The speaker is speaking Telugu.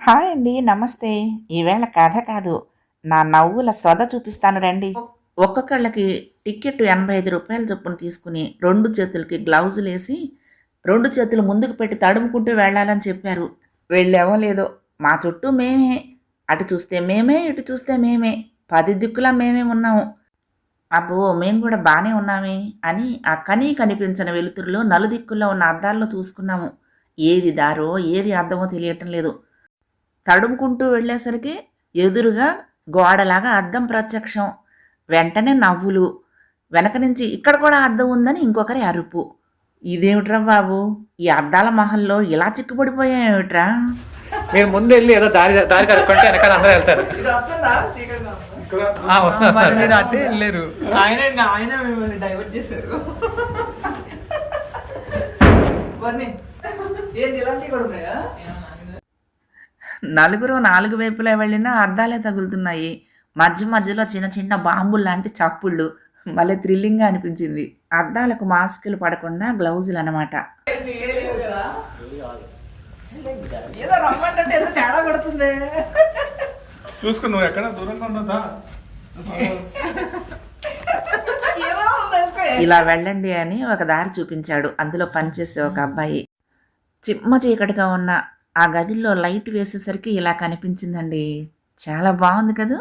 హాయ్ అండి నమస్తే. ఈవేళ కథ కాదు. నా నవ్వుల సొద చూపిస్తాను రండి. ఒక్కొక్కళ్ళకి టికెట్ ఎనభై ఐదు రూపాయల చొప్పున తీసుకుని రెండు చేతులకి గ్లౌజులు వేసి రెండు చేతులు ముందుకు పెట్టి తడుముకుంటూ వెళ్ళాలని చెప్పారు. వెళ్ళామో లేదో. మా చుట్టూ మేమే. అటు చూస్తే మేమే ఇటు చూస్తే మేమే. పది దిక్కులా మేమే ఉన్నాము. అబ్బో మేము కూడా బాగానే ఉన్నామే అని ఆ కనీ కనిపించిన వెలుతురులో నలుదిక్కుల్లో ఉన్న అద్దాల్లో చూసుకున్నాము. ఏది దారో ఏది అర్థమో తెలియటం లేదు. తడుముకుంటూ వెళ్ళేసరికి ఎదురుగా గోడలాగా అద్దం ప్రత్యక్షం. వెంటనే నవ్వులు. వెనక నుంచి ఇక్కడ కూడా అద్దం ఉందని ఇంకొకరి అరుపు. ఇదేమిట్రా బాబు? ఈ అద్దాల మహల్లో ఇలా చిక్కుపడిపోయాయేమిట్రా మీరు ముందు వెళ్ళి ఏదో దారి దారి కనుక్కుంటే వెనకాల అందరూ వెళ్తారు. ఆ, వస్తున్నారు వస్తున్నారు మీరు అటే వెళ్ళారు ఆయన ఆయన మిమ్మల్ని డైవర్ట్ చేశారు. ఏంటి ఇలాంటివి కూడా ఉన్నాయా? నలుగురు నాలుగు వైపులా వెళ్ళినా అద్దాలే తగులుతున్నాయి. మధ్య మధ్యలో చిన్న చిన్న బాంబులు లాంటి చప్పుళ్ళు. మళ్ళీ థ్రిల్లింగ్గా అనిపించింది. అద్దాలకు మాస్కులు పడకుండా గ్లౌజులు అనమాట చూసుకో నువ్వు ఎక్కడ? దూరంగా ఉండదా. ఇలా వెళ్ళండి అని ఒక దారి చూపించాడు. అందులో పనిచేసే ఒక అబ్బాయి. చిమ్మ చీకటిగా ఉన్న ఆ గదిలో లైట్ వేసేసరికి ఇలా కనిపించిందండి. చాలా బాగుంది కదా?